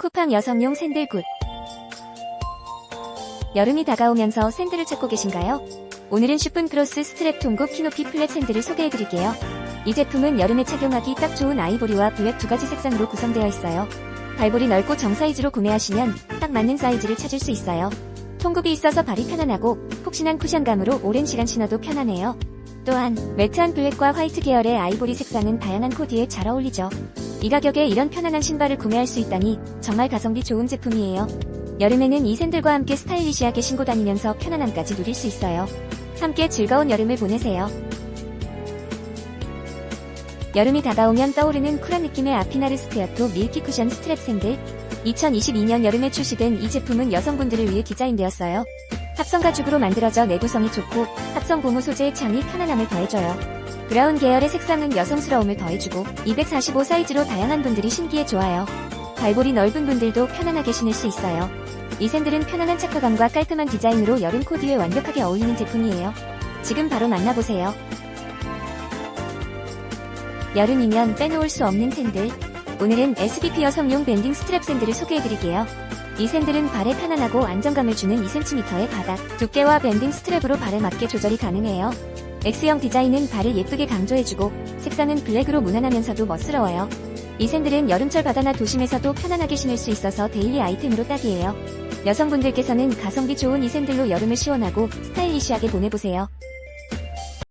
쿠팡 여성용 샌들 굿. 여름이 다가오면서 샌들을 찾고 계신가요? 오늘은 슈픈 크로스 스트랩 통굽 키높이 플랫 샌들을 소개해드릴게요. 이 제품은 여름에 착용하기 딱 좋은 아이보리와 블랙 두 가지 색상으로 구성되어 있어요. 발볼이 넓고 정 사이즈로 구매하시면 딱 맞는 사이즈를 찾을 수 있어요. 통굽이 있어서 발이 편안하고 푹신한 쿠션감으로 오랜 시간 신어도 편하네요. 또한 매트한 블랙과 화이트 계열의 아이보리 색상은 다양한 코디에 잘 어울리죠. 이 가격에 이런 편안한 신발을 구매할 수 있다니 정말 가성비 좋은 제품이에요. 여름에는 이 샌들과 함께 스타일리시하게 신고 다니면서 편안함까지 누릴 수 있어요. 함께 즐거운 여름을 보내세요. 여름이 다가오면 떠오르는 쿨한 느낌의 아피나르 스테어토 밀키 쿠션 스트랩 샌들. 2022년 여름에 출시된 이 제품은 여성분들을 위해 디자인되었어요. 합성 가죽으로 만들어져 내구성이 좋고 합성 고무 소재의 창이 편안함을 더해줘요. 브라운 계열의 색상은 여성스러움을 더해주고 245 사이즈로 다양한 분들이 신기에 좋아요. 발볼이 넓은 분들도 편안하게 신을 수 있어요. 이 샌들은 편안한 착화감과 깔끔한 디자인으로 여름 코디에 완벽하게 어울리는 제품이에요. 지금 바로 만나보세요. 여름이면 빼놓을 수 없는 샌들. 오늘은 SBP 여성용 밴딩 스트랩 샌들을 소개해드릴게요. 이 샌들은 발에 편안하고 안정감을 주는 2cm의 바닥, 두께와 밴딩 스트랩으로 발에 맞게 조절이 가능해요. X형 디자인은 발을 예쁘게 강조해주고 색상은 블랙으로 무난하면서도 멋스러워요. 이 샌들은 여름철 바다나 도심에서도 편안하게 신을 수 있어서 데일리 아이템으로 딱이에요. 여성분들께서는 가성비 좋은 이 샌들로 여름을 시원하고 스타일리시하게 보내보세요.